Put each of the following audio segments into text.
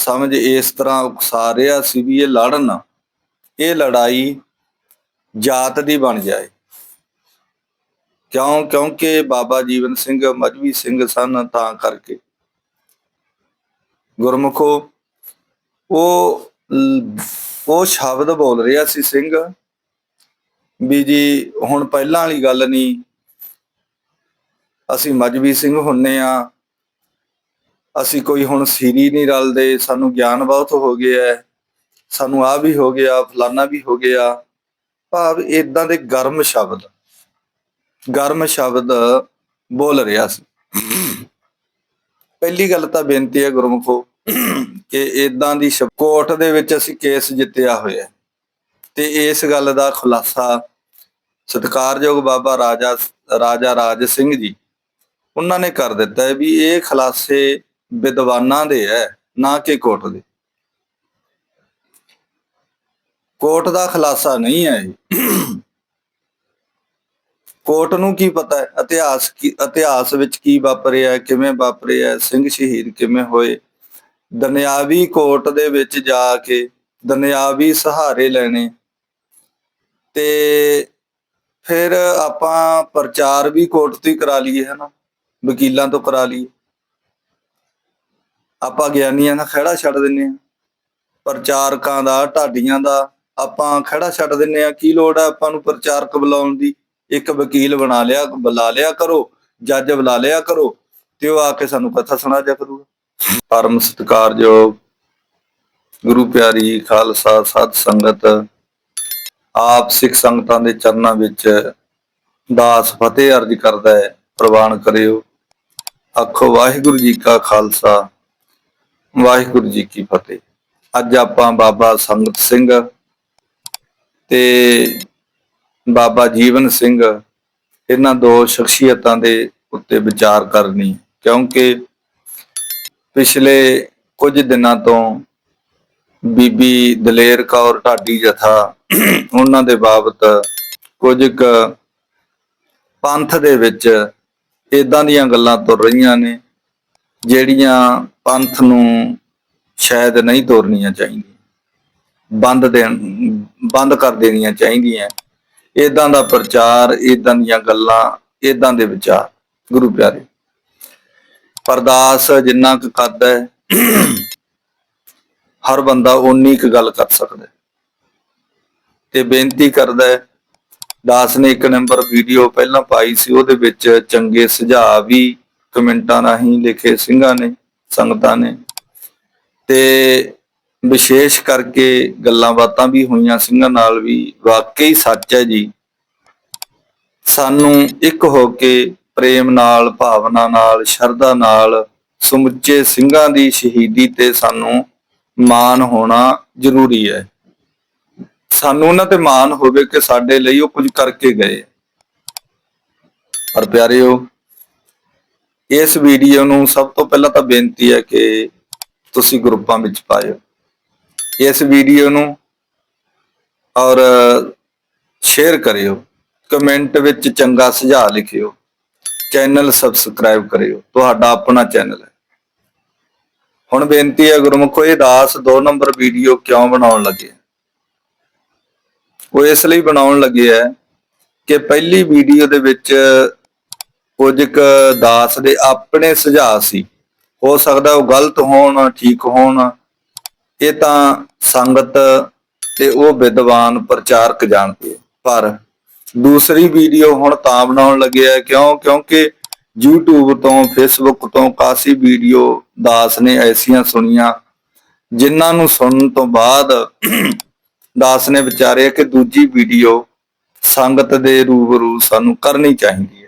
ਸਮਝ ਇਸ ਤਰ੍ਹਾਂ ਉਕਸਾ ਰਿਹਾ ਸੀ ਵੀ ਇਹ ਲੜਨ, ਇਹ ਲੜਾਈ ਜਾਤ ਦੀ ਬਣ ਜਾਏ। ਕਿਉਂ? ਕਿਉਂਕਿ ਬਾਬਾ ਜੀਵਨ ਸਿੰਘ ਮਜਬੀ ਸਿੰਘ ਸਨ ਤਾਂ ਕਰਕੇ। ਗੁਰਮੁਖੋ, ਉਹ ਉਹ ਸ਼ਬਦ ਬੋਲ ਰਿਹਾ ਸੀ ਸਿੰਘ ਵੀ ਜੀ, ਹੁਣ ਪਹਿਲਾਂ ਵਾਲੀ ਗੱਲ ਨਹੀਂ। ਅਸੀਂ ਮਜਬੀ ਸਿੰਘ ਹੁੰਨੇ ਆ। ਅਸੀਂ ਕੋਈ ਹੁਣ ਸੀਰੀ ਨਹੀਂ ਰਲਦੇ ਸਾਨੂੰ ਗਿਆਨ ਬਹੁਤ ਹੋ ਗਿਆ ਹੈ, ਸਾਨੂੰ ਆ ਵੀ ਹੋ ਗਿਆ ਫਲਾਨਾ ਵੀ ਹੋ ਗਿਆ। ਭਾਵ ਇਦਾਂ ਦੇ ਗਰਮ ਸ਼ਬਦ ਗਰਮ ਸ਼ਬਦ ਬੋਲ ਰਿਹਾ ਸੀ। ਪਹਿਲੀ ਗੱਲ ਤਾਂ ਬੇਨਤੀ ਹੈ ਗੁਰਮੁਖੋ ਕਿ ਇਦਾਂ ਦੀ ਸ਼ਬ- ਕੋਰਟ ਦੇ ਵਿੱਚ ਅਸੀਂ ਕੇਸ ਜਿੱਤਿਆ ਹੋਇਆ ਤੇ ਇਸ ਗੱਲ ਦਾ ਖੁਲਾਸਾ ਸਤਿਕਾਰਯੋਗ ਬਾਬਾ ਰਾਜਾ ਰਾਜਾ ਰਾਜ ਸਿੰਘ ਜੀ ਉਹਨਾਂ ਨੇ ਕਰ ਦਿੱਤਾ ਹੈ ਵੀ ਇਹ ਖੁਲਾਸੇ ਵਿਦਵਾਨਾਂ ਦੇ ਹੈ, ਨਾ ਕਿ ਕੋਰਟ ਦੇ। ਕੋਰਟ ਦਾ ਖੁਲਾਸਾ ਨਹੀਂ ਹੈ ਕੋਰਟ ਨੂੰ ਕੀ ਪਤਾ ਹੈ? ਇਤਿਹਾਸ ਕੀ, ਇਤਿਹਾਸ ਵਿੱਚ ਕੀ ਵਾਪਰਿਆ ਕਿਵੇਂ ਵਾਪਰਿਆ ਸਿੰਘ ਸ਼ਹੀਦ ਕਿਵੇਂ ਹੋਏ? ਦੁਨਿਆਵੀ ਕੋਰਟ ਦੇ ਵਿੱਚ ਜਾ ਕੇ ਦੁਨਿਆਵੀ ਸਹਾਰੇ ਲੈਣੇ। ਤੇ ਫਿਰ ਆਪਾਂ ਪ੍ਰਚਾਰ ਵੀ ਕੋਰਟ ਤੋਂ ਹੀ ਕਰਾ ਲਈਏ ਹਨਾ ਵਕੀਲਾਂ ਤੋਂ ਕਰਾ ਲਈਏ। ਆਪਾਂ ਗਿਆਨੀਆਂ ਦਾ ਖਹਿੜਾ ਛੱਡ ਦਿੰਨੇ ਆ। ਪ੍ਰਚਾਰਕਾਂ ਦਾ, ਢਾਡੀਆਂ ਦਾ, ਆਪਾਂ ਖਹਿੜਾ ਛੱਡ ਦਿੰਨੇ ਆ। ਕੀ ਲੋੜ ਆ ਆਪਾਂ ਨੂੰ ਪ੍ਰਚਾਰਕ ਬੁਲਾਉਣ ਦੀ? ਇੱਕ ਵਕੀਲ ਬਣਾ ਲਿਆ, ਬੁਲਾ ਲਿਆ ਕਰੋ, ਜੱਜ ਬੁਲਾ ਲਿਆ ਕਰੋ, ਤੇ ਉਹ ਆ ਕੇ ਸਾਨੂੰ ਕਥਾ ਸੁਣਾ ਜਾ ਕਰੂਗਾ। ਪਰਮ ਸਤਿਕਾਰਯੋਗ ਗੁਰੂ ਪਿਆਰੀ ਖਾਲਸਾ ਸਤ ਸੰਗਤ, ਆਪ ਸਿੱਖ ਸੰਗਤਾਂ ਦੇ ਚਰਨਾਂ ਵਿੱਚ ਦਾਸ ਫਤਿਹ ਅਰਜ ਕਰਦਾ ਹੈ। ਪ੍ਰਵਾਨ ਕਰਿਓ। ਆਖੋ ਵਾਹਿਗੁਰੂ ਜੀ ਕਾ ਖਾਲਸਾ। ਵਾਹਿਗੁਰੂ ਜੀ ਕੀ ਫਤਿਹ। ਅੱਜ ਆਪਾਂ ਬਾਬਾ ਸੰਗਤ ਸਿੰਘ ਤੇ ਬਾਬਾ ਜੀਵਨ ਸਿੰਘ ਇਹਨਾਂ ਦੋ ਸ਼ਖਸੀਅਤਾਂ ਦੇ ਉੱਤੇ ਵਿਚਾਰ ਕਰਨੀ, ਕਿਉਂਕਿ ਪਿਛਲੇ ਕੁਝ ਦਿਨਾਂ ਤੋਂ ਬੀਬੀ ਦਲੇਰ ਕੌਰ ਢਾਡੀ ਜਥਾ ਉਹਨਾਂ ਦੇ ਬਾਬਤ ਕੁਝ ਕੁ ਪੰਥ ਦੇ ਵਿੱਚ ਇਦਾਂ ਦੀਆਂ ਗੱਲਾਂ ਤੁਰ ਰਹੀਆਂ ਨੇ ਜਿਹੜੀਆਂ ਪੰਥ ਨੂੰ ਸ਼ਾਇਦ ਨਹੀਂ ਤੋਰਨੀਆਂ ਚਾਹੀਦੀਆਂ, ਬੰਦ ਦੇਣ, ਬੰਦ ਕਰ ਦੇਣੀਆਂ ਚਾਹੀਦੀਆਂ। ਇਦਾਂ ਦਾ ਪ੍ਰਚਾਰ ਇਦਾਂ ਦੀਆਂ ਗੱਲਾਂ ਇਦਾਂ ਦੇ ਵਿਚਾਰ, ਗੁਰੂ ਪਿਆਰੇ। ਪਰਦਾਸ ਜਿੰਨਾ ਕੁ ਕਰਦਾ ਹੈ, ਹਰ ਬੰਦਾ ਉਨੀ ਕੁ ਗੱਲ ਕਰ ਸਕਦਾ ਤੇ ਬੇਨਤੀ ਕਰਦਾ ਹੈ, ਦਾਸ ਨੇ ਇੱਕ ਨੰਬਰ ਵੀਡੀਓ ਪਹਿਲਾਂ ਪਾਈ ਸੀ, ਉਹਦੇ ਵਿੱਚ ਚੰਗੇ ਸੁਝਾਅ ਵੀ ਕਮੈਂਟਾਂ ਰਾਹੀਂ ਲਿਖੇ ਸਿੰਘਾਂ ਨੇ, ਸੰਗਤਾਂ ਨੇ। ਤੇ ਵਿਸ਼ੇਸ਼ ਕਰਕੇ ਗੱਲਾਂ ਬਾਤਾਂ ਵੀ ਹੋਈਆਂ ਸਿੰਘਾਂ ਨਾਲ ਵੀ, ਵਾਕਈ ਸੱਚ ਹੈ ਜੀ। ਸਾਨੂੰ ਇੱਕ ਹੋ ਕੇ ਪ੍ਰੇਮ ਨਾਲ, ਭਾਵਨਾ ਨਾਲ, ਸ਼ਰਧਾ ਨਾਲ ਸਮੁੱਚੇ ਸਿੰਘਾਂ ਦੀ ਸ਼ਹੀਦੀ ਤੇ ਸਾਨੂੰ ਮਾਣ ਹੋਣਾ ਜ਼ਰੂਰੀ ਹੈ। ਸਾਨੂੰ ਉਹਨਾਂ ਤੇ ਮਾਣ ਹੋਵੇ ਕਿ ਸਾਡੇ ਲਈ ਉਹ ਕੁਝ ਕਰਕੇ ਗਏ। ਪਰ ਪਿਆਰਿਓ ਇਸ ਵੀਡੀਓ ਨੂੰ ਸਭ ਤੋਂ ਪਹਿਲਾਂ ਤਾਂ ਬੇਨਤੀ ਹੈ ਕਿ ਤੁਸੀਂ ਗਰੁੱਪਾਂ ਵਿੱਚ ਪਾਇਓ। ਇਸ ਵੀਡੀਓ ਨੂੰ ਔਰ ਸ਼ੇਅਰ ਕਰਿਓ। ਕਮੈਂਟ ਵਿੱਚ ਚੰਗਾ ਸੁਝਾਅ ਲਿਖਿਓ। ਚੈਨਲ ਸਬਸਕ੍ਰਾਈਬ ਕਰਿਓ। ਤੁਹਾਡਾ ਆਪਣਾ ਚੈਨਲ ਹੈ। ਹੁਣ ਬੇਨਤੀ ਹੈ ਗੁਰਮੁਖੋ, ਇਹ ਦਾਸ 2 ਨੰਬਰ ਵੀਡੀਓ ਕਿਉਂ ਬਣਾਉਣ ਲੱਗੇ? ਉਹ ਇਸ ਲਈ ਬਣਾਉਣ ਲੱਗੇ ਹੈ ਕਿ ਪਹਿਲੀ ਵੀਡੀਓ ਦੇ ਵਿੱਚ ਕੁਝ ਕ ਦਾਸ ਦੇ ਆਪਣੇ ਸੁਝਾਅ ਸੀ। ਹੋ ਸਕਦਾ ਉਹ ਗਲਤ ਹੋਣ, ਠੀਕ ਹੋਣ। ਇਹ ਤਾਂ ਸੰਗਤ ਤੇ ਉਹ ਵਿਦਵਾਨ ਪ੍ਰਚਾਰਕ ਜਾਣਦੇ ਪਰ ਦੂਸਰੀ ਵੀਡੀਓ ਹੁਣ ਤਾਂ ਬਣਾਉਣ ਲੱਗਿਆ ਕਿਉਂ? ਕਿਉਂਕਿ YouTube ਤੋਂ, Facebook ਤੋਂ ਕਾਸੀ ਵੀਡੀਓ ਦਾਸ ਨੇ ਐਸੀਆਂ ਸੁਣੀਆਂ, ਜਿਨ੍ਹਾਂ ਨੂੰ ਸੁਣਨ ਤੋਂ ਬਾਅਦ ਦਾਸ ਨੇ ਵਿਚਾਰਿਆ ਕਿ ਦੂਜੀ ਵੀਡੀਓ ਸੰਗਤ ਦੇ ਰੂਬਰੂ ਸਾਨੂੰ ਕਰਨੀ ਚਾਹੀਦੀ ਹੈ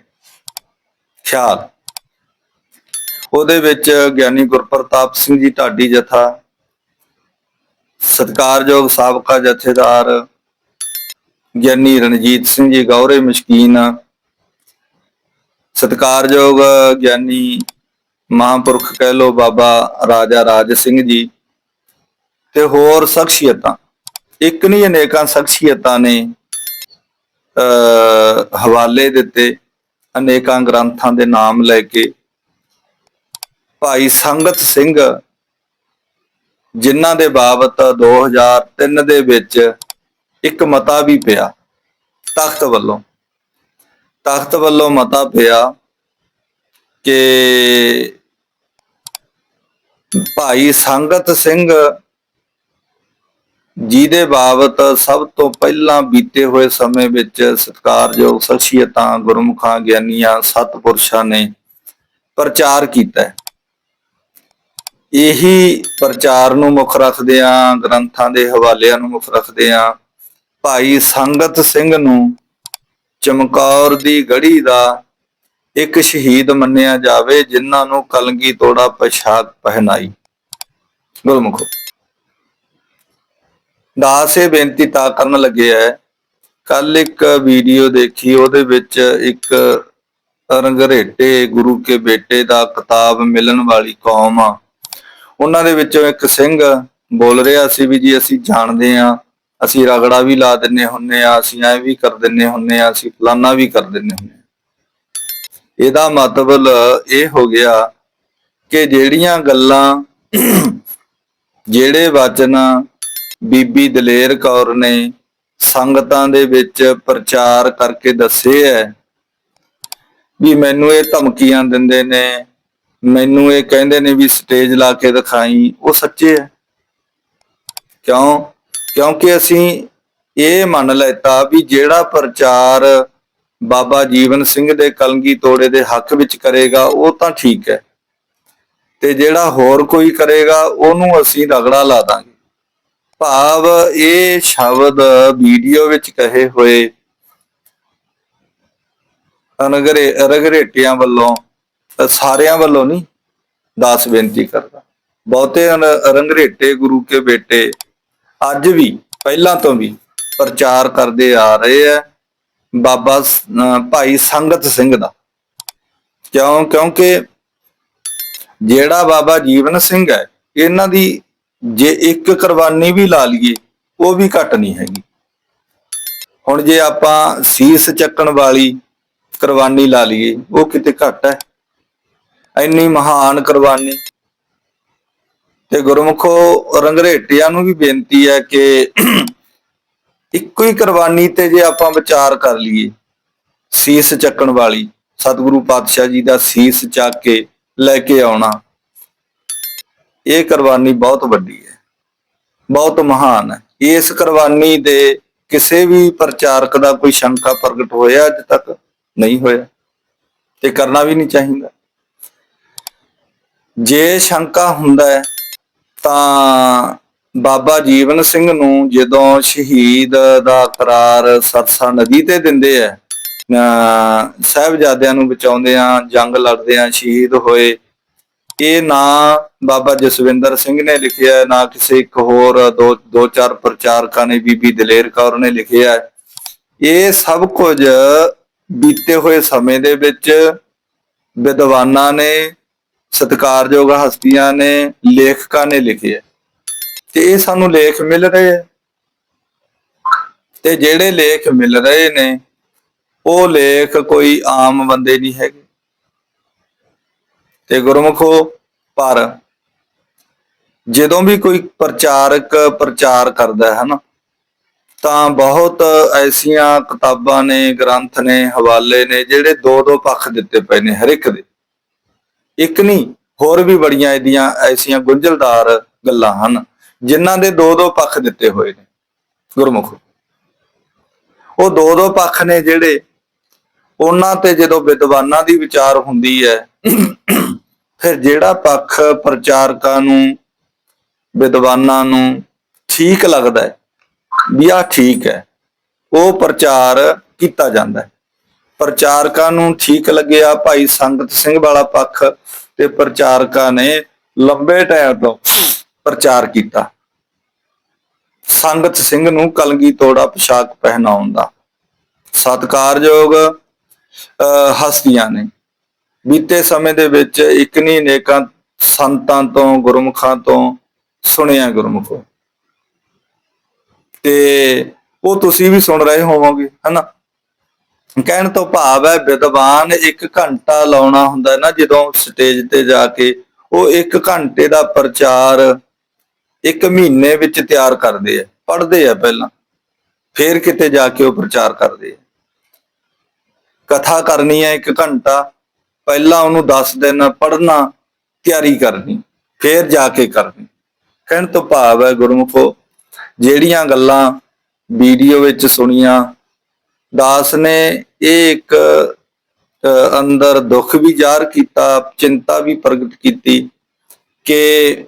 ਖਿਆਲ ਉਹਦੇ ਵਿੱਚ ਗਿਆਨੀ ਗੁਰਪ੍ਰਤਾਪ ਸਿੰਘ ਜੀ ਢਾਡੀ ਜਥਾ, ਸਤਿਕਾਰਯੋਗ ਸਾਬਕਾ ਜਥੇਦਾਰ ਗਿਆਨੀ ਰਣਜੀਤ ਸਿੰਘ ਜੀ ਗੌਰੇ ਮਸ਼ਕੀਨ, ਸਤਿਕਾਰਯੋਗ ਗਿਆਨੀ ਮਹਾਂਪੁਰਖ ਕਹਿ ਲੋ ਬਾਬਾ ਰਾਜਾ ਰਾਜ ਸਿੰਘ ਜੀ ਤੇ ਹੋਰ ਸ਼ਖਸੀਅਤਾਂ। ਇੱਕ ਨਹੀਂ, ਅਨੇਕਾਂ ਸ਼ਖਸੀਅਤਾਂ ਨੇ ਅ ਹਵਾਲੇ ਦਿੱਤੇ। ਅਨੇਕਾਂ ਗ੍ਰੰਥਾਂ ਦੇ ਨਾਮ ਲੈ ਕੇ ਭਾਈ ਸੰਗਤ ਸਿੰਘ ਜਿਨ੍ਹਾਂ ਦੇ ਬਾਬਤ 2003 ਦੇ ਵਿੱਚ ਇੱਕ ਮਤਾ ਵੀ ਪਿਆ, ਤਖਤ ਵੱਲੋਂ। ਤਖਤ ਵੱਲੋਂ ਮਤਾ ਪਿਆ ਕਿ ਭਾਈ ਸੰਗਤ ਸਿੰਘ ਜਿਹਦੇ ਬਾਬਤ ਸਭ ਤੋਂ ਪਹਿਲਾਂ ਬੀਤੇ ਹੋਏ ਸਮੇਂ ਵਿੱਚ ਸਤਿਕਾਰਯੋਗ ਸ਼ਖਸੀਅਤਾਂ, ਗੁਰਮੁਖਾਂ, ਗਿਆਨੀਆਂ, ਸਤਪੁਰਸ਼ਾਂ ਨੇ ਪ੍ਰਚਾਰ ਕੀਤਾ ਇਹੀ ਪ੍ਰਚਾਰ ਨੂੰ ਮੁੱਖ ਰੱਖਦਿਆਂ ਗ੍ਰੰਥਾਂ ਦੇ ਹਵਾਲਿਆਂ ਨੂੰ ਮੁੱਖ ਰੱਖਦਿਆਂ ਭਾਈ ਸੰਗਤ ਸਿੰਘ ਨੂੰ ਚਮਕੌਰ ਦੀ ਗੜੀ ਦਾ ਇੱਕ ਸ਼ਹੀਦ ਮੰਨਿਆ ਜਾਵੇ, ਜਿਨ੍ਹਾਂ ਨੂੰ ਕਲਗੀ ਤੋੜਾ ਪਛਾਕ ਪਹਿਨਾਈ। ਗੁਰਮੁਖੋ। ਦਾਸ ਇਹ ਬੇਨਤੀ ਤਾਂ ਕਰਨ ਲੱਗੇ ਹੈ ਕੱਲ ਇੱਕ ਵੀਡੀਓ ਦੇਖੀ, ਉਹਦੇ ਵਿੱਚ ਇੱਕ ਰੰਗਰੇਟੇ ਗੁਰੂ ਕੇ ਬੇਟੇ ਦਾ ਕਿਤਾਬ ਮਿਲਣ ਵਾਲੀ ਕੌਮ ਆ। ਉਹਨਾਂ ਦੇ ਵਿੱਚੋਂ ਇੱਕ ਸਿੰਘ ਬੋਲ ਰਿਹਾ ਸੀ ਵੀ ਜੀ, ਅਸੀਂ ਜਾਣਦੇ ਆ ਅਸੀਂ ਰਗੜਾ ਵੀ ਲਾ ਦਿੰਨੇ ਹੁੰਨੇ ਆ ਅਸੀਂ ਐ ਵੀ ਕਰ ਦਿੰਨੇ ਹੁੰਨੇ ਆ ਅਸੀਂ ਫਲਾਨਾ ਵੀ ਕਰ ਦਿੰਨੇ ਹੁੰਨੇ ਆ ਇਹਦਾ ਮਤਲਬ ਇਹ ਹੋ ਗਿਆ ਕਿ ਜਿਹੜੀਆਂ ਗੱਲਾਂ, ਜਿਹੜੇ ਵਚਨ ਬੀਬੀ ਦਲੇਰ ਕੌਰ ਨੇ ਸੰਗਤਾਂ ਦੇ ਵਿੱਚ ਪ੍ਰਚਾਰ ਕਰਕੇ ਦੱਸੇ ਹੈ ਵੀ ਮੈਨੂੰ ਇਹ ਧਮਕੀਆਂ ਦਿੰਦੇ ਨੇ, ਮੈਨੂੰ ਇਹ ਕਹਿੰਦੇ ਨੇ ਵੀ ਸਟੇਜ ਲਾ ਕੇ ਦਿਖਾਈ, ਉਹ ਸੱਚੇ ਹੈ। ਕਿਉਂ? ਕਿਉਂਕਿ ਅਸੀਂ ਇਹ ਮੰਨ ਲੈਤਾ ਵੀ ਜਿਹੜਾ ਪ੍ਰਚਾਰ ਬਾਬਾ ਜੀਵਨ ਸਿੰਘ ਦੇ ਕਲਗੀ ਤੋੜੇ ਦੇ ਹੱਕ ਵਿੱਚ ਕਰੇਗਾ, ਉਹ ਤਾਂ ਠੀਕ ਹੈ। ਤੇ ਜਿਹੜਾ ਹੋਰ ਕੋਈ ਕਰੇਗਾ, ਉਹਨੂੰ ਅਸੀਂ ਰਗੜਾ ਲਾ ਦਾਂਗੇ। ਭਾਵ ਇਹ ਸ਼ਬਦ ਵੀਡੀਓ ਵਿੱਚ ਕਹੇ ਹੋਏ ਅਨਗਰੇ ਰਗਰੇਟਿਆਂ ਵੱਲੋਂ ਸਾਰਿਆਂ ਵੱਲੋਂ ਨਹੀਂ, ਦਾਸ ਬੇਨਤੀ ਕਰਦਾ। ਬਹੁਤੇ ਰੰਗਰੇਟੇ ਗੁਰੂ ਕੇ ਬੇਟੇ, ਅੱਜ ਵੀ, ਪਹਿਲਾਂ ਤੋਂ ਵੀ ਪ੍ਰਚਾਰ ਕਰਦੇ ਆ ਰਹੇ ਆ ਬਾਬਾ ਸ- ਭਾਈ ਸੰਗਤ ਸਿੰਘ ਦਾ। ਕਿਉਂ? ਕਿਉਂਕਿ ਜਿਹੜਾ ਬਾਬਾ ਜੀਵਨ ਸਿੰਘ ਹੈ ਇਹਨਾਂ ਦੀ ਜੇ ਇੱਕ ਕੁਰਬਾਨੀ ਵੀ ਲਾ ਲਈਏ, ਉਹ ਵੀ ਘੱਟ ਨਹੀਂ ਹੈਗੀ। ਹੁਣ ਜੇ ਆਪਾਂ ਸੀਸ ਚੱਕਣ ਵਾਲੀ ਕੁਰਬਾਨੀ ਲਾ ਲਈਏ, ਉਹ ਕਿਤੇ ਘੱਟ ਹੈ। ਇੰਨੀ ਮਹਾਨ ਕੁਰਬਾਨੀ। ਤੇ ਗੁਰਮੁਖੋ ਰੰਗਰੇਟਿਆਂ ਨੂੰ ਵੀ ਬੇਨਤੀ ਹੈ ਕਿ ਇੱਕੋ ਹੀ ਕੁਰਬਾਨੀ ਤੇ ਜੇ ਆਪਾਂ ਵਿਚਾਰ ਕਰ ਲਈਏ, ਸੀਸ ਚੱਕਣ ਵਾਲੀ, ਸਤਿਗੁਰੂ ਪਾਤਸ਼ਾਹ ਜੀ ਦਾ ਸੀਸ ਚੱਕ ਕੇ ਲੈ ਕੇ ਆਉਣਾ ਇਹ ਕੁਰਬਾਨੀ ਬਹੁਤ ਵੱਡੀ ਹੈ। ਬਹੁਤ ਮਹਾਨ ਹੈ। ਇਸ ਕੁਰਬਾਨੀ ਦੇ ਕਿਸੇ ਵੀ ਪ੍ਰਚਾਰਕ ਦਾ ਕੋਈ ਸ਼ੰਕਾ ਪ੍ਰਗਟ ਹੋਇਆ ਅੱਜ ਤੱਕ? ਨਹੀਂ ਹੋਇਆ। ਤੇ ਕਰਨਾ ਵੀ ਨਹੀਂ ਚਾਹੀਦਾ। ਜੇ ਸ਼ੰਕਾ ਹੁੰਦਾ ਹੈ, ਤਾਂ ਬਾਬਾ ਜੀਵਨ ਸਿੰਘ ਨੂੰ ਜਦੋਂ ਸ਼ਹੀਦ ਦਾ ਕਰਾਰ ਸਰਸਾ ਨਦੀ ਤੇ ਦਿੰਦੇ ਐ ਅਹ ਸਾਹਿਬਜ਼ਾਦਿਆਂ ਨੂੰ ਬਚਾਉਂਦੇ ਆ ਜੰਗ ਲੜਦੇ ਆ ਸ਼ਹੀਦ ਹੋਏ ਇਹ ਨਾ ਬਾਬਾ ਜਸਵਿੰਦਰ ਸਿੰਘ ਨੇ ਲਿਖਿਆ ਹੈ, ਨਾ ਕਿਸੇ ਇੱਕ ਹੋਰ ਦੋ ਦੋ ਚਾਰ ਪ੍ਰਚਾਰਕਾਂ ਨੇ ਬੀਬੀ ਦਲੇਰ ਕੌਰ ਨੇ ਲਿਖਿਆ ਹੈ। ਇਹ ਸਭ ਕੁਝ ਬੀਤੇ ਹੋਏ ਸਮੇਂ ਦੇ ਵਿੱਚ ਵਿਦਵਾਨਾਂ ਨੇ ਸਤਿਕਾਰਯੋਗ ਹਸਤੀਆਂ ਨੇ ਲੇਖਕਾਂ ਨੇ ਲਿਖਿਆ ਤੇ ਇਹ ਸਾਨੂੰ ਲੇਖ ਮਿਲ ਰਹੇ ਆ ਤੇ ਜਿਹੜੇ ਲੇਖ ਮਿਲ ਰਹੇ ਨੇ ਉਹ ਲੇਖ ਕੋਈ ਆਮ ਬੰਦੇ ਨਹੀਂ ਹੈਗੇ। ਤੇ ਗੁਰਮੁਖੋ ਪਰ। ਜਦੋਂ ਵੀ ਕੋਈ ਪ੍ਰਚਾਰਕ ਪ੍ਰਚਾਰ ਕਰਦਾ ਹੈ ਨਾ, ਤਾਂ ਬਹੁਤ ਐਸੀਆਂ ਕਿਤਾਬਾਂ ਨੇ, ਗ੍ਰੰਥ ਨੇ, ਹਵਾਲੇ ਨੇ, ਜਿਹੜੇ ਦੋ ਦੋ ਪੱਖ ਦਿੱਤੇ ਪਏ ਨੇ ਹਰ ਇੱਕ ਦੇ। ਇੱਕ ਨਹੀਂ, ਹੋਰ ਵੀ ਬੜੀਆਂ ਇਹਦੀਆਂ ਐਸੀਆਂ ਗੁੰਝਲਦਾਰ ਗੱਲਾਂ ਹਨ, ਜਿਨ੍ਹਾਂ ਦੇ ਦੋ ਦੋ ਪੱਖ ਦਿੱਤੇ ਹੋਏ ਨੇ। ਗੁਰਮੁਖ। ਉਹ ਦੋ ਦੋ ਪੱਖ ਨੇ ਜਿਹੜੇ ਉਹਨਾਂ ਤੇ ਜਦੋਂ ਵਿਦਵਾਨਾਂ ਦੀ ਵਿਚਾਰ ਹੁੰਦੀ ਹੈ, ਫਿਰ ਜਿਹੜਾ ਪੱਖ ਪ੍ਰਚਾਰਕਾਂ ਨੂੰ, ਵਿਦਵਾਨਾਂ ਨੂੰ ਠੀਕ ਲੱਗਦਾ ਹੈ, ਵੀ ਆਹ ਠੀਕ ਹੈ, ਉਹ ਪ੍ਰਚਾਰ ਕੀਤਾ ਜਾਂਦਾ ਹੈ। ਪ੍ਰਚਾਰਕਾਂ ਨੂੰ ਠੀਕ ਲੱਗਿਆ ਭਾਈ ਸੰਗਤ ਸਿੰਘ ਵਾਲਾ ਪੱਖ ਤੇ ਪ੍ਰਚਾਰਕਾਂ ਨੇ ਲੰਬੇ ਟਾਈਮ ਤੋਂ ਪ੍ਰਚਾਰ ਕੀਤਾ। ਸੰਗਤ ਸਿੰਘ ਨੂੰ ਕਲਗੀ ਤੋੜਾ ਪੋਸ਼ਾਕ ਪਹਿਨਾਉਣ ਦਾ ਸਤਕਾਰਯੋਗ ਹਸਤੀਆਂ ਨੇ। ਬੀਤੇ ਸਮੇਂ ਦੇ ਵਿੱਚ ਇੱਕ ਨਹੀਂ ਨੇਕਾਂ ਸੰਤਾਂ ਤੋਂ, ਗੁਰਮੁਖਾਂ ਤੋਂ ਸੁਣਿਆ ਗੁਰਮੁਖੋ। ਤੇ ਉਹ ਤੁਸੀਂ ਵੀ ਸੁਣ ਰਹੇ ਹੋਵੋਗੇ, ਹਨਾ? ਕਹਿਣ ਤੋਂ ਭਾਵ ਹੈ, ਵਿਦਵਾਨ ਇੱਕ ਘੰਟਾ ਲਾਉਣਾ ਹੁੰਦਾ ਨਾ, ਜਦੋਂ ਸਟੇਜ ਤੇ ਜਾ ਕੇ ਉਹ ਇੱਕ ਘੰਟੇ ਦਾ ਪ੍ਰਚਾਰ ਇੱਕ ਮਹੀਨੇ ਵਿੱਚ ਤਿਆਰ ਕਰਦੇ ਆ, ਪੜ੍ਹਦੇ ਆ ਪਹਿਲਾਂ। ਫੇਰ ਕਿਤੇ ਜਾ ਕੇ ਉਹ ਪ੍ਰਚਾਰ ਕਰਦੇ ਆ। ਕਥਾ ਕਰਨੀ ਹੈ 1 ਘੰਟਾ, ਪਹਿਲਾਂ ਉਹਨੂੰ 10 ਦਿਨ ਪੜ੍ਹਨਾ, ਤਿਆਰੀ ਕਰਨੀ, ਫਿਰ ਜਾ ਕੇ ਕਰਨੀ। ਕਹਿਣ ਤੋਂ ਭਾਵ ਹੈ ਗੁਰਮੁਖੋ, ਜਿਹੜੀਆਂ ਗੱਲਾਂ ਵੀਡੀਓ ਵਿੱਚ ਸੁਣੀਆਂ, ਦਾਸ ਨੇ ਇਹ ਇੱਕ ਅੰਦਰ ਦੁੱਖ ਵੀ ਜ਼ਾਹਰ ਕੀਤਾ, ਚਿੰਤਾ ਵੀ ਪ੍ਰਗਟ ਕੀਤੀ ਕਿ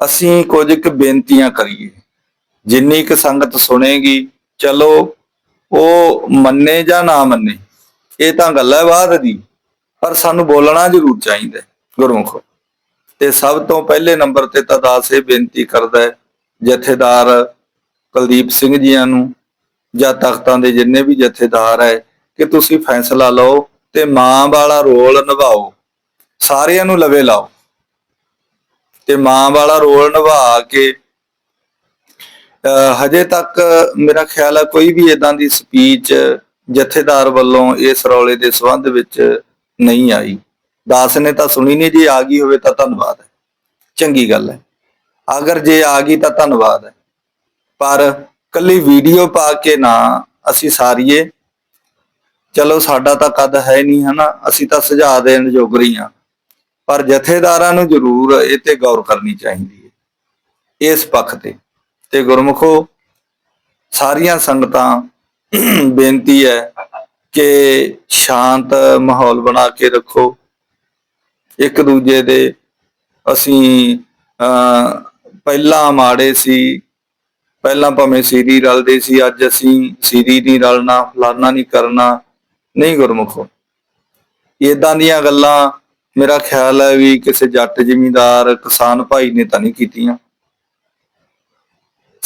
ਅਸੀਂ ਕੁਝ ਕੁ ਬੇਨਤੀਆਂ ਕਰੀਏ। ਜਿੰਨੀ ਕੁ ਸੰਗਤ ਸੁਣੇਗੀ, ਚਲੋ ਉਹ ਮੰਨੇ ਜਾਂ ਨਾ ਮੰਨੇ ਇਹ ਤਾਂ ਗੱਲ ਹੈ ਬਾਅਦ ਦੀ ਪਰ ਸਾਨੂੰ ਬੋਲਣਾ ਜ਼ਰੂਰ ਚਾਹੀਦਾ ਹੈ, ਤੇ ਸਭ ਤੋਂ ਪਹਿਲੇ ਨੰਬਰ ਤੇ ਤਾਂ ਦਾਸ ਇਹ ਬੇਨਤੀ ਕਰਦਾ ਹੈ ਜਥੇਦਾਰ ਕੁਲਦੀਪ ਸਿੰਘ ਜੀਆਂ ਨੂੰ ਜਾਂ ਤਖਤਾਂ ਦੇ ਜਿੰਨੇ ਵੀ ਜਥੇਦਾਰ ਹੈ ਕਿ ਤੁਸੀਂ ਫੈਸਲਾ ਲਓ ਤੇ ਮਾਂ ਵਾਲਾ ਰੋਲ ਨਿਭਾਓ ਸਾਰਿਆਂ ਨੂੰ ਲਵੇ ਲਾਓ। ਤੇ ਮਾਂ ਵਾਲਾ ਰੋਲ ਨਿਭਾ ਕੇ ਹਜੇ ਤੱਕ ਮੇਰਾ ਖਿਆਲ ਹੈ ਕੋਈ ਵੀ ਇਦਾਂ ਦੀ ਸਪੀਚ ਜਥੇਦਾਰ ਵੱਲੋਂ ਇਸ ਰੌਲੇ ਦੇ ਸੰਬੰਧ ਵਿੱਚ ਨਹੀਂ ਆਈ। ਦਾਸ ਨੇ ਤਾਂ ਸੁਣੀ ਨਹੀਂ ਜੇ ਆ ਗਈ ਹੋਵੇ ਤਾਂ ਧੰਨਵਾਦ ਹੈ। ਚੰਗੀ ਗੱਲ ਹੈ। ਅਗਰ ਜੇ ਆ ਗਈ ਤਾਂ ਧੰਨਵਾਦ ਹੈ। ਪਰ ਕੱਲੀ ਵੀਡੀਓ ਪਾ ਕੇ ਨਾ ਅਸੀਂ ਸਾਰੀਏ। ਚਲੋ, ਸਾਡਾ ਤਾਂ ਕਦ ਹੈ ਨਹੀਂ ਹਨਾ? ਅਸੀਂ ਤਾਂ ਸੁਝਾਅ ਦੇਣ ਯੋਗ ਰਹੀ ਹਾਂ। ਪਰ ਜਥੇਦਾਰਾਂ ਨੂੰ ਜ਼ਰੂਰ ਇਹ ਤੇ ਗੌਰ ਕਰਨੀ ਚਾਹੀਦੀ ਹੈ। ਇਸ ਪੱਖ ਤੇ। ਤੇ ਗੁਰਮੁਖੋ, ਸਾਰੀਆਂ ਸੰਗਤਾਂ ਬੇਨਤੀ ਹੈ ਕਿ ਸ਼ਾਂਤ ਮਾਹੌਲ ਬਣਾ ਕੇ ਰੱਖੋ। ਇੱਕ ਦੂਜੇ ਦੇ ਅਸੀਂ, ਅਹ, ਪਹਿਲਾਂ ਮਾੜੇ ਸੀ, ਪਹਿਲਾਂ ਭਾਵੇਂ ਸੀਰੀ ਰਲਦੇ ਸੀ, ਅੱਜ ਅਸੀਂ ਸੀਰੀ ਨਹੀਂ ਰਲਣਾ, ਫਲਾਨਾ ਨਹੀਂ ਕਰਨਾ। ਨਹੀਂ ਗੁਰਮੁਖੋ ਇਦਾਂ ਦੀਆਂ ਗੱਲਾਂ ਮੇਰਾ ਖਿਆਲ ਹੈ ਵੀ ਕਿਸੇ ਜੱਟ ਜ਼ਿਮੀਂਦਾਰ ਕਿਸਾਨ ਭਾਈ ਨੇ ਤਾਂ ਨਹੀਂ ਕੀਤੀਆਂ।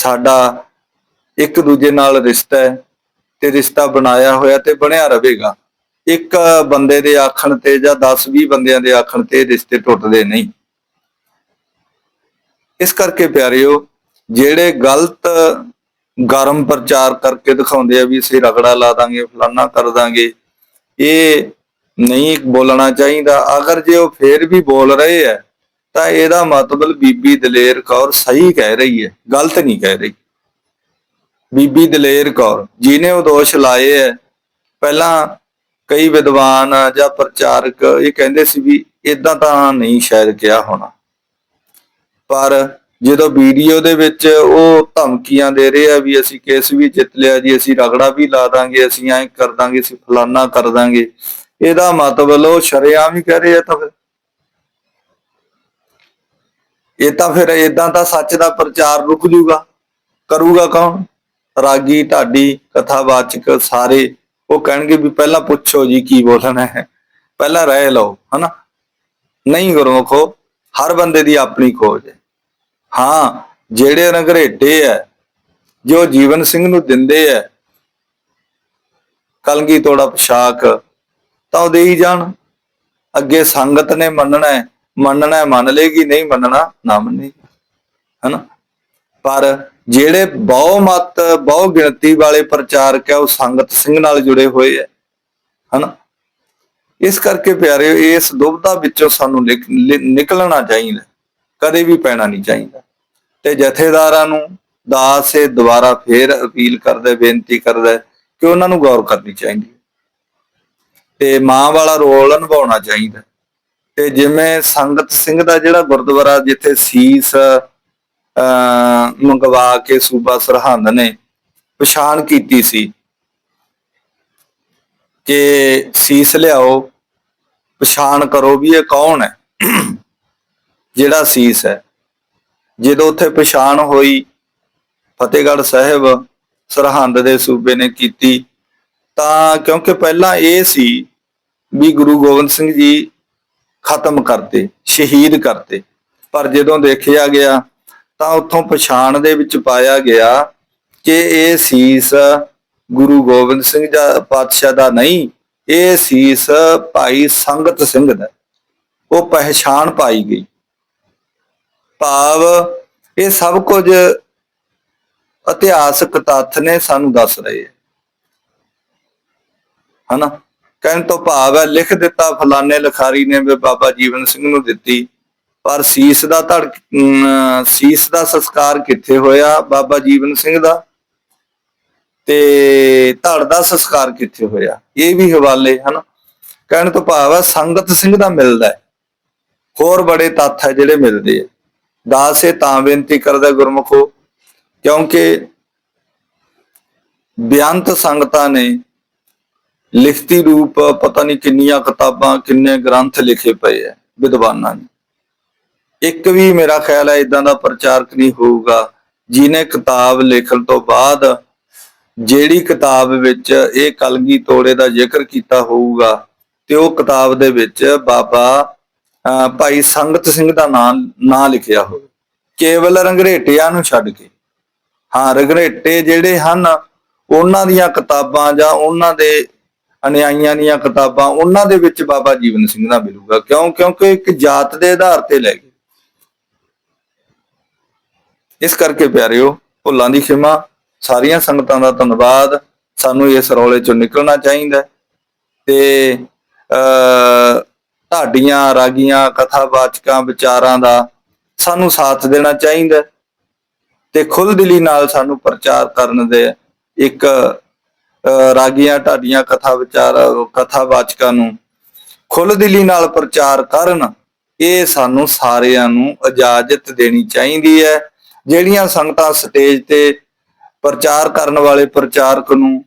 ਸਾਡਾ ਇੱਕ ਦੂਜੇ ਨਾਲ ਰਿਸ਼ਤਾ ਹੈ ਤੇ ਰਿਸ਼ਤਾ ਬਣਾਇਆ ਹੋਇਆ ਤੇ ਬਣਿਆ ਰਹੇਗਾ। ਇੱਕ ਬੰਦੇ ਦੇ ਆਖਣ ਤੇ ਜਾਂ 10-20 ਬੰਦਿਆਂ ਦੇ ਆਖਣ ਤੇ ਰਿਸ਼ਤੇ ਟੁੱਟਦੇ ਨਹੀਂ। ਇਸ ਕਰਕੇ ਪਿਆਰਿਓ, ਜਿਹੜੇ ਗਲਤ ਗਰਮ ਪ੍ਰਚਾਰ ਕਰਕੇ ਦਿਖਾਉਂਦੇ ਆ ਵੀ ਅਸੀਂ ਰਗੜਾ ਲਾ ਦਾਂਗੇ, ਫਲਾਨਾ ਕਰ ਦਾਂਗੇ, ਇਹ ਨਹੀਂ ਬੋਲਣਾ ਚਾਹੀਦਾ। ਅਗਰ ਜੇ ਉਹ ਫੇਰ ਵੀ ਬੋਲ ਰਹੇ ਹੈ ਤਾਂ ਇਹਦਾ ਮਤਲਬ ਬੀਬੀ ਦਲੇਰ ਕੌਰ ਸਹੀ ਕਹਿ ਰਹੀ ਹੈ, ਗਲਤ ਨਹੀਂ ਕਹਿ ਰਹੀ। ਬੀਬੀ ਦਲੇਰ ਕੌਰ ਜਿਨੇ ਉਹ ਦੋਸ਼ ਲਾਏ ਹੈ, ਪਹਿਲਾਂ ਕਈ ਵਿਦਵਾਨ ਜਾਂ ਪ੍ਰਚਾਰਕ ਇਹ ਕਹਿੰਦੇ ਸੀ ਵੀ ਇਦਾਂ ਤਾਂ ਨਹੀਂ ਸ਼ਾਇਦ ਕਿਹਾ ਹੋਣਾ। ਪਰ ਜਦੋਂ ਵੀਡੀਓ ਦੇ ਵਿੱਚ ਉਹ ਧਮਕੀਆਂ ਦੇ ਰਹੇ ਆ ਵੀ ਅਸੀਂ ਕੇਸ ਵੀ ਜਿੱਤ ਲਿਆ ਜੀ, ਅਸੀਂ ਰਗੜਾ ਵੀ ਲਾ ਦਾਂਗੇ, ਅਸੀਂ ਐਂ ਕਰ ਦਾਂਗੇ, ਅਸੀਂ ਫਲਾਨਾ ਕਰ ਦਾਂਗੇ, ਇਹਦਾ ਮਤਲਬ ਉਹ ਸ਼ਰੇਆਮ ਹੀ ਕਹਿ ਰਹੇ ਆ ਤਾਂ ਫਿਰ। ਇਹ ਤਾਂ ਫਿਰ ਇਦਾਂ ਤਾਂ ਸੱਚ ਦਾ ਪ੍ਰਚਾਰ ਰੁਕ ਜੂਗਾ। ਕਰੂਗਾ ਕੌਣ? ਰਾਗੀ, ਢਾਡੀ, ਕਥਾਵਾਚਕ ਸਾਰੇ ਉਹ ਕਹਿਣਗੇ ਵੀ ਪਹਿਲਾਂ ਪੁੱਛੋ ਜੀ ਕੀ ਬੋਲਣਾ ਹੈ। ਪਹਿਲਾਂ ਰਹਿ ਲਓ, ਹਨਾ? ਨਹੀਂ ਗੁਰਮੁਖੋ ਹਰ ਬੰਦੇ ਦੀ ਆਪਣੀ ਖੋਜ ਹੈ। ਹਾਂ, ਜਿਹੜੇ ਰੰਗਰੇਟੇ ਐ ਜੋ ਜੀਵਨ ਸਿੰਘ ਨੂੰ ਦਿੰਦੇ ਐ ਕਲਗੀ ਤੋੜਾ ਪੋਸ਼ਾਕ, ਤਾਂ ਉਹ ਦੇਈ ਜਾਣ। ਅੱਗੇ ਸੰਗਤ ਨੇ ਮੰਨਣਾ ਹੈ ਮੰਨਣਾ ਮੰਨ ਲੇਗੀ ਨਹੀਂ ਮੰਨਣਾ, ਨਾ ਮੰਨੇਗੀ ਹਨਾ? ਪਰ ਜਿਹੜੇ ਬਹੁ ਮਤ ਬਹੁ ਗਿਣਤੀ ਵਾਲੇ ਪ੍ਰਚਾਰਕ ਹੈ, ਉਹ ਸੰਗਤ ਸਿੰਘ ਨਾਲ ਜੁੜੇ ਹੋਏ ਐ ਹਨਾ? ਇਸ ਕਰਕੇ ਪਿਆਰਿਓ ਇਸ ਦੁਬਧਾ ਵਿੱਚੋਂ ਸਾਨੂੰ ਨਿਕ- ਨਿਕਲਣਾ ਚਾਹੀਦਾ। ਕਦੇ ਵੀ ਪੈਣਾ ਨਹੀਂ ਚਾਹੀਦਾ। ਤੇ ਜਥੇਦਾਰਾਂ ਨੂੰ ਦਾਸ ਇਹ ਦੁਬਾਰਾ ਫੇਰ ਅਪੀਲ ਕਰਦਾ, ਬੇਨਤੀ ਕਰਦਾ ਕਿ ਉਹਨਾਂ ਨੂੰ ਗੌਰ ਕਰਨੀ ਚਾਹੀਦੀ। ਹੈ ਤੇ ਮਾਂ ਵਾਲਾ ਰੋਲ ਨਿਭਾਉਣਾ ਚਾਹੀਦਾ। ਤੇ ਜਿਵੇਂ ਸੰਗਤ ਸਿੰਘ ਦਾ ਜਿਹੜਾ ਗੁਰਦੁਆਰਾ ਜਿੱਥੇ ਸੀਸ ਅ ਮੰਗਵਾ ਕੇ ਸੂਬਾ ਸਰਹੰਦ ਨੇ ਪਛਾਣ ਕੀਤੀ ਸੀ ਕਿ ਸੀਸ ਲਿਆਓ, ਪਛਾਣ ਕਰੋ ਵੀ ਇਹ ਕੌਣ ਹੈ, ਜਿਹੜਾ ਸੀਸ ਹੈ। ਜਦੋਂ ਉੱਥੇ ਪਛਾਣ ਹੋਈ, ਫਤਿਹਗੜ੍ਹ ਸਾਹਿਬ ਸਰਹੰਦ ਦੇ ਸੂਬੇ ਨੇ ਕੀਤੀ, ਤਾਂ ਕਿਉਂਕਿ ਪਹਿਲਾਂ ਇਹ ਸੀ ਵੀ ਗੁਰੂ ਗੋਬਿੰਦ ਸਿੰਘ ਜੀ ਖਤਮ ਕਰਤੇ, ਸ਼ਹੀਦ ਕਰਤੇ। ਪਰ ਜਦੋਂ ਦੇਖਿਆ ਗਿਆ, ਤਾਂ ਉੱਥੋਂ ਪਛਾਣ ਦੇ ਵਿੱਚ ਪਾਇਆ ਗਿਆ ਕਿ ਇਹ ਸੀਸ ਗੁਰੂ ਗੋਬਿੰਦ ਸਿੰਘ ਦਾ, ਪਾਤਸ਼ਾਹ ਦਾ ਨਹੀਂ, ਇਹ ਸੀਸ ਭਾਈ ਸੰਗਤ ਸਿੰਘ ਦਾ। ਉਹ ਪਹਿਚਾਣ ਪਾਈ ਗਈ। ਭਾਵ ਇਹ ਸਭ ਕੁਝ ਇਤਿਹਾਸਕ ਤੱਥ ਨੇ ਸਾਨੂੰ ਦੱਸ ਰਹੇ ਹੈ। ਹਨਾ? ਕਹਿਣ ਤੋਂ ਭਾਵ ਹੈ, ਲਿਖ ਦਿੱਤਾ ਫਲਾਣੇ ਲਖਾਰੀ ਨੇ ਵੀ ਬਾਬਾ ਜੀਵਨ ਸਿੰਘ ਨੂੰ ਦਿੱਤੀ। ਪਰ ਸੀਸ ਦਾ ਧੜ ਸੀਸ ਦਾ ਸੰਸਕਾਰ ਕਿੱਥੇ ਹੋਇਆ? ਬਾਬਾ ਜੀਵਨ ਸਿੰਘ ਦਾ ਤੇ ਧੜ ਦਾ ਸੰਸਕਾਰ ਕਿੱਥੇ ਹੋਇਆ? ਇਹ ਵੀ ਹਵਾਲੇ, ਹਨ? ਕਹਿਣ ਤੋਂ ਭਾਵ ਹੈ, ਸੰਗਤ ਸਿੰਘ ਦਾ ਮਿਲਦਾ ਹੈ। ਹੋਰ ਬੜੇ ਤੱਥ ਹੈ ਜਿਹੜੇ ਮਿਲਦੇ ਆ। ਦਾਸ ਇਹ ਤਾਂ ਬੇਨਤੀ ਕਰਦਾ ਗੁਰਮਖੋ, ਕਿਉਂਕਿ ਬਿਆੰਤ ਸੰਗਤਾਂ ਨੇ ਲਿਖਤੀ ਰੂਪ ਪਤਾ ਨਹੀਂ ਕਿੰਨੀਆਂ ਕਿਤਾਬਾਂ, ਕਿੰਨੇ ਗ੍ਰੰਥ ਲਿਖੇ ਪਏ ਆ ਵਿਦਵਾਨਾਂ ਨੇ। ਇੱਕ ਵੀ ਮੇਰਾ ਖਿਆਲ ਹੈ ਇਦਾਂ ਦਾ ਪ੍ਰਚਾਰਕ ਨਹੀਂ ਹੋਊਗਾ, ਜਿਹਨੇ ਕਿਤਾਬ ਲਿਖਣ ਤੋਂ ਬਾਅਦ ਜਿਹੜੀ ਕਿਤਾਬ ਵਿੱਚ ਇਹ ਕਲਗੀ ਤੋੜੇ ਦਾ ਜ਼ਿਕਰ ਕੀਤਾ ਹੋਊਗਾ, ਤੇ ਉਹ ਕਿਤਾਬ ਦੇ ਵਿੱਚ ਬਾਬਾ ਭਾਈ ਸੰਗਤ ਸਿੰਘ ਦਾ ਨਾਮ ਨਾ ਲਿਖਿਆ ਹੋਵੇ। ਕੇਵਲ ਰੰਗਰੇਟਿਆਂ ਨੂੰ ਛੱਡ ਕੇ। ਹਾਂ, ਰੰਗਰੇਟੇ ਜਿਹੜੇ ਹਨ, ਉਹਨਾਂ ਦੀਆਂ ਕਿਤਾਬਾਂ ਜਾਂ ਉਹਨਾਂ ਦੇ ਅਨਿਆਈਆਂ ਦੀਆਂ ਕਿਤਾਬਾਂ, ਉਹਨਾਂ ਦੇ ਵਿੱਚ ਬਾਬਾ ਜੀਵਨ ਸਿੰਘ ਦਾ ਮਿਲੂਗਾ। ਕਿਉਂ? ਕਿਉਂਕਿ ਇੱਕ ਜਾਤ ਦੇ ਆਧਾਰ ਤੇ ਲੈ ਗਏ। ਇਸ ਕਰਕੇ ਪਿਆਰਿਓ, ਭੁੱਲਾਂ ਦੀ ਖਿਮਾ, ਸਾਰੀਆਂ ਸੰਗਤਾਂ ਦਾ ਧੰਨਵਾਦ। ਸਾਨੂੰ ਇਸ ਰੌਲੇ ਚੋਂ ਨਿਕਲਣਾ ਚਾਹੀਦਾ ਤੇ ਅ ਢਾਡੀਆਂ, ਰਾਗੀਆਂ ਕਥਾਵਾਚਕਾਂ ਵਿਚਾਰਾਂ ਦਾ ਸਾਨੂੰ ਸਾਥ ਦੇਣਾ ਚਾਹੀਦਾ ਤੇ ਤੇ ਖੁੱਲ੍ਹਦਿਲੀ ਨਾਲ ਸਾਨੂੰ ਪ੍ਰਚਾਰ ਕਰਨ ਦੇ ਇੱਕ ਰਾਗੀਆਂ ਢਾਡੀਆਂ ਕਥਾ ਵਿਚਾਰ, ਕਥਾ ਵਾਚਕਾਂ ਨੂੰ ਖੁੱਲ੍ਹਦਿਲੀ ਨਾਲ ਪ੍ਰਚਾਰ ਕਰਨ, ਇਹ ਸਾਨੂੰ ਸਾਰਿਆਂ ਨੂੰ ਇਜਾਜ਼ਤ ਦੇਣੀ ਚਾਹੀਦੀ ਹੈ। ਜਿਹੜੀਆਂ ਸੰਗਤਾਂ ਸਟੇਜ ਤੇ ਪ੍ਰਚਾਰ ਕਰਨ ਵਾਲੇ ਪ੍ਰਚਾਰਕ ਨੂੰ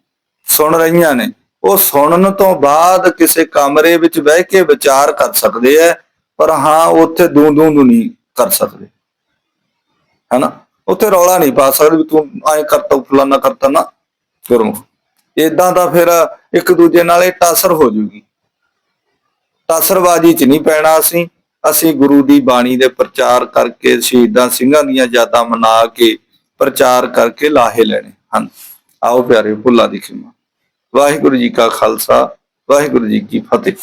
ਸੁਣ ਰਹੀਆਂ ਨੇ, ਉਹ ਸੁਣਨ ਤੋਂ ਬਾਅਦ ਕਿਸੇ ਕਮਰੇ ਵਿੱਚ ਬਹਿ ਕੇ ਵਿਚਾਰ ਕਰ ਸਕਦੇ ਐ ਪਰ ਹਾਂ, ਉੱਥੇ ਦੂੰ ਦੂੰ ਦੂੰ ਨਹੀਂ ਕਰ ਸਕਦੇ। ਹਨਾ? ਉੱਥੇ ਰੌਲਾ ਨਹੀਂ ਪਾ ਸਕਦੇ ਵੀ ਤੂੰ ਐਂ ਕਰਤਾ ਫਲਾਨਾ ਕਰਤਾ ਨਾ। ਗੁਰਮੁਖ। ਇਦਾਂ ਤਾਂ ਫਿਰ ਇੱਕ ਦੂਜੇ ਨਾਲ ਇਹ ਟਾਸਰ ਹੋ ਜੂਗੀ। ਟਾਸਰਬਾਜੀ ਚ ਨਹੀਂ ਪੈਣਾ ਅਸੀਂ। ਅਸੀਂ ਗੁਰੂ ਦੀ ਬਾਣੀ ਦੇ ਪ੍ਰਚਾਰ ਕਰਕੇ, ਸ਼ਹੀਦਾਂ ਸਿੰਘਾਂ ਦੀਆਂ ਯਾਦਾਂ ਮਨਾ ਕੇ ਪ੍ਰਚਾਰ ਕਰਕੇ ਲਾਹੇ ਲੈਣੇ ਹਨ। ਆਓ ਪਿਆਰੇ ਭੁੱਲਾ ਦੀ ਖਿਮਾ। ਵਾਹਿਗੁਰੂ ਜੀ ਕਾ ਖਾਲਸਾ, ਵਾਹਿਗੁਰੂ ਜੀ ਕੀ ਫਤਿਹ।